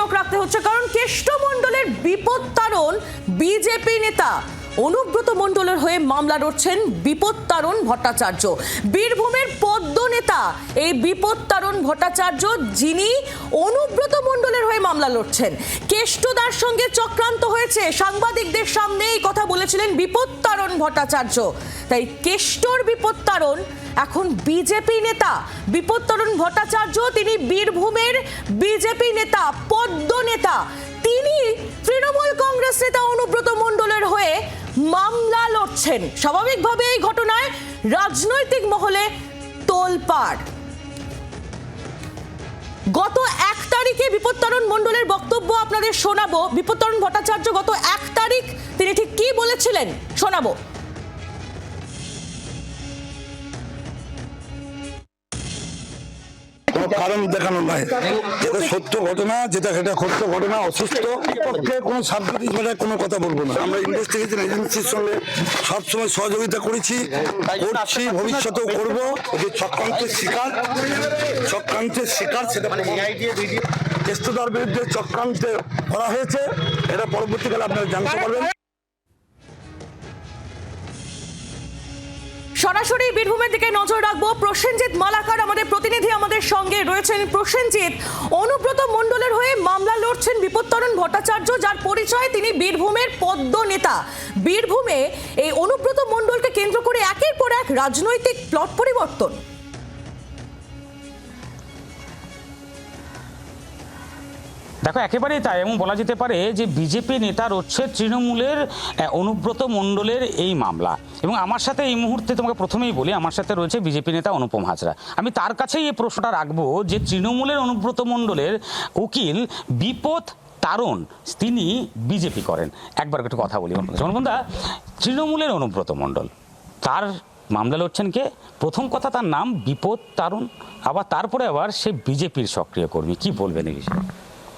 চোখ রাখতে হচ্ছে, কারণ কেষ্টমণ্ডলের বিপত্তারণ বিজেপি নেতা অনুব্রত মণ্ডলের হয়ে মামলা লড়ছেন বিপত্তারণ ভট্টাচার্য। বীরভূমের পদ্ম নেতা এই বিপত্তারণ ভট্টাচার্য, যিনি অনুব্রত মণ্ডলের হয়ে মামলা লড়ছেন। কেষ্টদার সঙ্গে চক্রান্ত হয়েছে, সাংবাদিকদের সামনে এই কথা বলেছিলেন বিপত্তারণ ভট্টাচার্য। তাই কেষ্টর বিপত্তারণ এখন বিজেপি নেতা বিপত্তরণ ভট্টাচার্য, তিনি বীরভূমের বিজেপি নেতা, পদ্ম নেতা। তিনি তৃণমূল কংগ্রেস নেতা অনুব্রত মণ্ডলের হয়ে মামলা লড়ছেন। স্বাভাবিকভাবে এই ঘটনায় রাজনৈতিক মহলে তোলপাড়। গত এক তারিখে বিপত্তরণ মণ্ডলের বক্তব্য আপনাদের শোনাবো। বিপত্তরণ ভট্টাচার্য গত এক তারিখ তিনি ঠিক কি বলেছিলেন শোনাবো। কোনো কারণ দেখানো নয় যেটা সত্য ঘটনা যেটা সেটা সত্য ঘটনা অসুস্থ পক্ষে কোনো সাবজেক্ট মানে কোনো কথা বলব না। আমরা ইনভেস্টিগেশন এজেন্সির সঙ্গে সবসময় সহযোগিতা করেছি করছি ভবিষ্যতেও করব। যে চক্রান্তের শিকার চক্রান্তের শিকার সেটা কেষ্টদার বিরুদ্ধে চক্রান্তে করা হয়েছে। এটা পরবর্তীকালে আপনারা জানতে পারবেন। সরাসরি বীরভূমের দিকে নজর রাখব। প্রসেনজিৎ মালাকার আমাদের প্রতিনিধি আমাদের সঙ্গে রয়েছেন। প্রসেনজিৎ, অনুব্রত মণ্ডলের হয়ে মামলা লড়ছেন বিপত্তরণ ভট্টাচার্য, যার পরিচয় তিনি বীরভূমের পদ্ম নেতা। বীরভূমে এই অনুব্রত মণ্ডলকে কেন্দ্র করে একের পর এক রাজনৈতিক প্লট পরিবর্তন। দেখো, একেবারেই তাই, এবং বলা যেতে পারে যে বিজেপি নেতা হচ্ছে তৃণমূলের অনুব্রত মণ্ডলের এই মামলা। এবং আমার সাথে এই মুহূর্তে তোমাকে প্রথমেই বলি, আমার সাথে রয়েছে বিজেপি নেতা অনুপম হাজরা। আমি তার কাছেই এই প্রশ্নটা রাখব যে তৃণমূলের অনুব্রত মণ্ডলের উকিল বিপদ তারণ তিনি বিজেপি করেন। একবার একটু কথা বলি জনবন্ধা তৃণমূলের অনুব্রত মণ্ডল, তার মামলা লড়ছেন কে? প্রথম কথা তার নাম বিপদ তারণ, আবার তারপরে আবার সে বিজেপির সক্রিয় কর্মী। কি বলবেন এই বিষয়ে?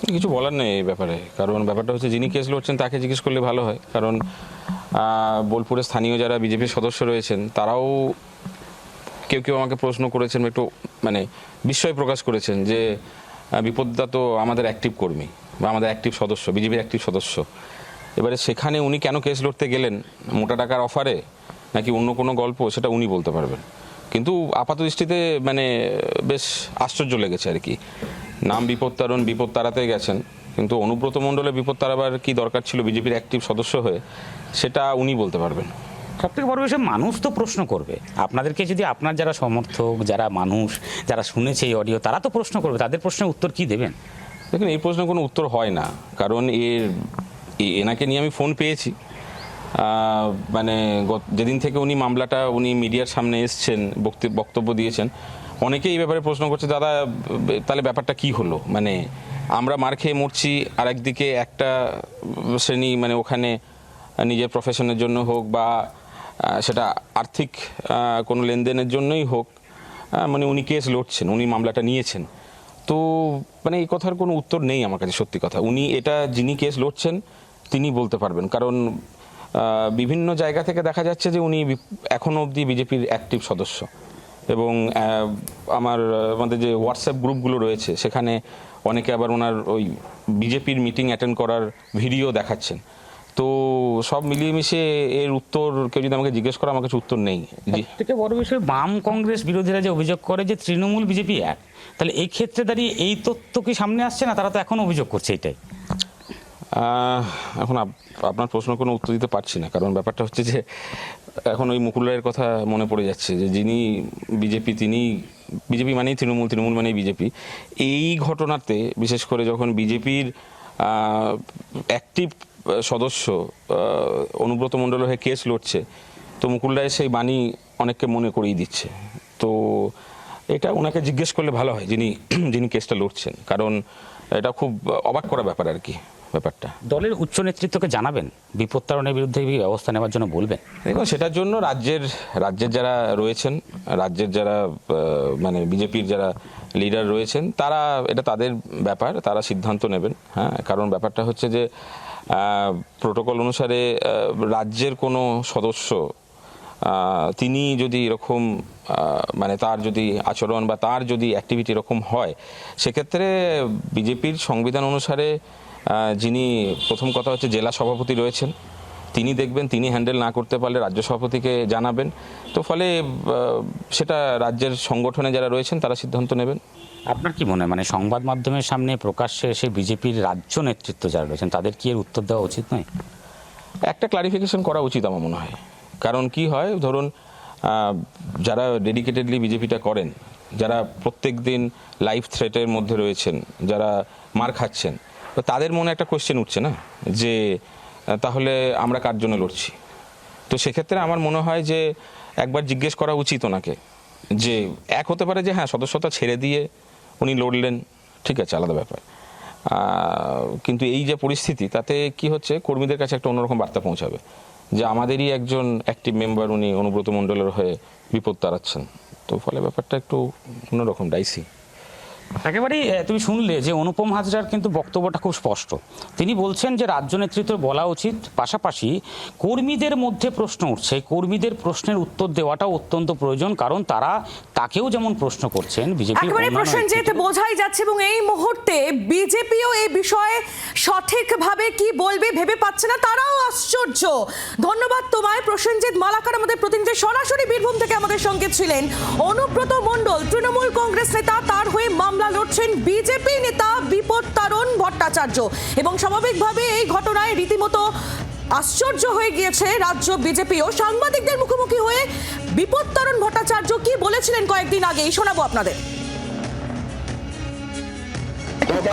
কিছু বলার নেই এই ব্যাপারে। কারণ ব্যাপারটা হচ্ছে যিনি কেস লড়ছেন তাকে জিজ্ঞেস করলে ভালো হয়। কারণ আহ, বোলপুরের স্থানীয় যারা বিজেপির সদস্য রয়েছেন তারাও কেউ কেউ আমাকে প্রশ্ন করেছেন একটু মানে বিস্ময় প্রকাশ করেছেন যে আহ, বিপদদা তো আমাদের অ্যাক্টিভ কর্মী বা আমাদের অ্যাক্টিভ সদস্য বিজেপির অ্যাক্টিভ সদস্য। এবারে সেখানে উনি কেন কেস লড়তে গেলেন? মোটা টাকার অফারে নাকি অন্য কোনো গল্প? সেটা উনি বলতে পারবেন। কিন্তু আপাত দৃষ্টিতে মানে বেশ আশ্চর্য লেগেছে আর কি। নাম বিপদ তারণ বিপদ তাড়াতে গেছেন। কিন্তু অনুব্রত মণ্ডলের বিপদ তাড়াবার কি দরকার ছিল বিজেপির অ্যাক্টিভ সদস্য হয়ে সেটা উনি বলতে পারবেন। সব থেকে বড় বিষয় মানুষ তো প্রশ্ন করবে। আপনাদেরকে যদি আপনার যারা সমর্থক যারা মানুষ যারা শুনেছে এই অডিও তারা তো প্রশ্ন করবে। তাদের প্রশ্নের উত্তর কি দেবেন? দেখুন এই প্রশ্নের কোনো উত্তর হয় না। কারণ এর এনাকে নিয়ে আমি ফোন পেয়েছি। মানে যেদিন থেকে উনি মামলাটা উনি মিডিয়ার সামনে এসছেন বক্তি- বক্তব্য দিয়েছেন অনেকেই এই ব্যাপারে প্রশ্ন করছে, দাদা, তাহলে ব্যাপারটা কি হলো? মানে আমরা মার খেয়ে মরছি আর একদিকে একটা শ্রেণি মানে ওখানে নিজের প্রফেশনের জন্য হোক বা সেটা আর্থিক কোনো লেনদেনের জন্যই হোক মানে উনি কেস লড়ছেন, উনি মামলাটা নিয়েছেন। তো মানে এই কথার কোনো উত্তর নেই আমার কাছে, সত্যি কথা। উনি এটা, যিনি কেস লড়ছেন, তিনি বলতে পারবেন। কারণ বিভিন্ন জায়গা থেকে দেখা যাচ্ছে যে উনি বি- এখনও অবধি বিজেপির অ্যাক্টিভ সদস্য। এবং আমার আমাদের যে হোয়াটসঅ্যাপ গ্রুপগুলো রয়েছে সেখানে অনেকে আবার ওনার ওই বিজেপির মিটিং অ্যাটেন্ড করার ভিডিও দেখাচ্ছেন। তো সব মিলিয়ে মিশিয়ে এর উত্তর কেউ যদি আমাকে জিজ্ঞেস করে আমার কাছে উত্তর নেই। থেকে বড় বিষয় বাম কংগ্রেস বিরোধীরা যে অভিযোগ করে যে তৃণমূল বিজেপি এক তাহলে এই ক্ষেত্রে দাঁড়িয়ে এই তথ্য কি সামনে আসছে না? তারা তো এখন অভিযোগ করছে এটাই। এখন আপ- আপনার প্রশ্ন কোনো উত্তর দিতে পারছি না কারণ ব্যাপারটা হচ্ছে যে এখন ওই মুকুল রায়ের কথা মনে পড়ে যাচ্ছে যে যিনি বিজেপি, তিনি বিজেপি মানেই তৃণমূল তৃণমূল মানেই বিজেপি। এই ঘটনাতে, বিশেষ করে যখন বিজেপির অ্যাক্টিভ সদস্য অনুব্রত মণ্ডল হয়ে কেস লড়ছে, তো মুকুল রায় সেই বাণী অনেককে মনে করিয়ে দিচ্ছে। তো এটা ওনাকে জিজ্ঞেস করলে ভালো হয় যিনি যিনি কেসটা লড়ছেন। কারণ এটা খুব অবাক করা ব্যাপার আর কি। ব্যাপারটা। দলের উচ্চ নেতৃত্বকে জানাবেন? বিপত্তারণের বিরুদ্ধে কি ব্যবস্থা নেওয়ার জন্য বলবেন? দেখুন সেটার জন্য রাজ্যের রাজ্যের যারা রয়েছেন রাজ্যের যারা মানে বিজেপির যারা লিডার রয়েছেন তারা এটা তাদের ব্যাপার তারা সিদ্ধান্ত নেবেন হ্যাঁ? কারণ ব্যাপারটা হচ্ছে যে প্রোটোকল অনুসারে রাজ্যের কোনো সদস্য তিনি যদি এরকম মানে তার যদি আচরণ বা তার যদি অ্যাক্টিভিটি এরকম হয় সেক্ষেত্রে বিজেপির সংবিধান অনুসারে যিনি প্রথম কথা হচ্ছে জেলা সভাপতি রয়েছেন তিনি দেখবেন তিনি হ্যান্ডেল না করতে পারলে রাজ্য সভাপতিকে জানাবেন। তো ফলে সেটা রাজ্যের সংগঠনে যারা রয়েছেন তারা সিদ্ধান্ত নেবেন। আপনার কি মনে হয়? মানে সংবাদ মাধ্যমের সামনে প্রকাশ্যে এসে বিজেপির রাজ্য নেতৃত্ব যারা রয়েছেন তাদের কি এর উত্তর দেওয়া উচিত নয়? একটা ক্লারিফিকেশন করা উচিত আমার মনে হয়। কারণ কি হয়? ধরুন যারা ডেডিকেটেডলি বিজেপিটা করেন যারা প্রত্যেক দিন লাইফ থ্রেটের মধ্যে রয়েছেন যারা মার খাচ্ছেন তো তাদের মনে একটা কোয়েশ্চেন উঠছে না? যে তাহলে আমরা কার জন্য লড়ছি? তো সেক্ষেত্রে আমার মনে হয় যে, একবার জিজ্ঞেস করা উচিত ওনাকে। যে, এক হতে পারে যে হ্যাঁ সদস্যতা ছেড়ে দিয়ে উনি লড়লেন, ঠিক আছে, আলাদা ব্যাপার। কিন্তু এই যে পরিস্থিতি, তাতে কি হচ্ছে, কর্মীদের কাছে একটা অন্যরকম বার্তা পৌঁছাবে। যে, আমাদেরই একজন অ্যাক্টিভ মেম্বার উনি অনুব্রত মণ্ডলের হয়ে বিপদ তাড়াচ্ছেন। তো ফলে ব্যাপারটা একটু অন্যরকম ডাইসি একেবারেই তুমি শুনলে যে অনুপম হাজরার কিন্তু বক্তব্যটা খুব স্পষ্ট। তিনি বলছেন যে রাজ্য নেতৃত্ব বলা উচিত পাশাপাশি কর্মীদের মধ্যে প্রশ্ন উঠছে কর্মীদের প্রশ্নের উত্তর দেওয়াটাও অত্যন্ত প্রয়োজন কারণ তারা তাকেও যেমন প্রশ্ন করছেন বিজেপি প্রসেনজিৎ বোঝাই যাচ্ছে এবং এই মুহূর্তে বিজেপিও এই বিষয়ে সঠিকভাবে কি বলবে ভেবে পাচ্ছে না তারাও আশ্চর্য। ধন্যবাদ তোমায় প্রসেনজিৎ মালাকার আমাদের প্রতিনিধি সরাসরি বীরভূম থেকে আমাদের সঙ্গে ছিলেন অনুব্রত মণ্ডল তৃণমূল কংগ্রেস নেতা তার হয়ে মামলা লড়ছেন বিজেপি নেতা বিপদ তারণ ভট্টাচার্য। এবং স্বাভাবিকভাবে এই ঘটনায় রীতিমতো আশ্চর্য হয়ে গিয়েছে রাজ্য বিজেপিও। সাংবাদিকদের মুখোমুখি হয়ে বিপদ তারণ ভট্টাচার্য কি বলেছিলেন কয়েকদিন আগেই শোনাবো আপনাদের।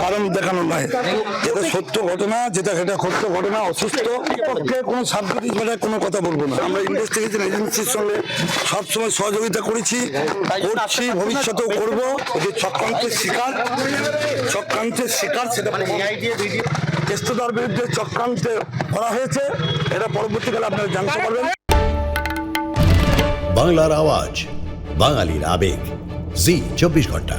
কারণ দেখানো নয় যেটা সত্য ঘটনা যেটা সেটা সত্য ঘটনা অসুস্থ পক্ষে কোনো সাবজেক্ট মানে কোনো কথা বলব না। আমরা ইনভেস্টিগেশন এজেন্সির সঙ্গে সবসময় সহযোগিতা করেছি করছি ভবিষ্যতেও করব। যে চক্রান্তের শিকার চক্রান্তের শিকার সেটা কেষ্টদার বিরুদ্ধে চক্রান্তে করা হয়েছে। এটা পরবর্তীকালে আপনারা জানতে পারবেন। বাংলার আওয়াজ বাঙালির আবেগ। জি চব্বিশ ঘণ্টা।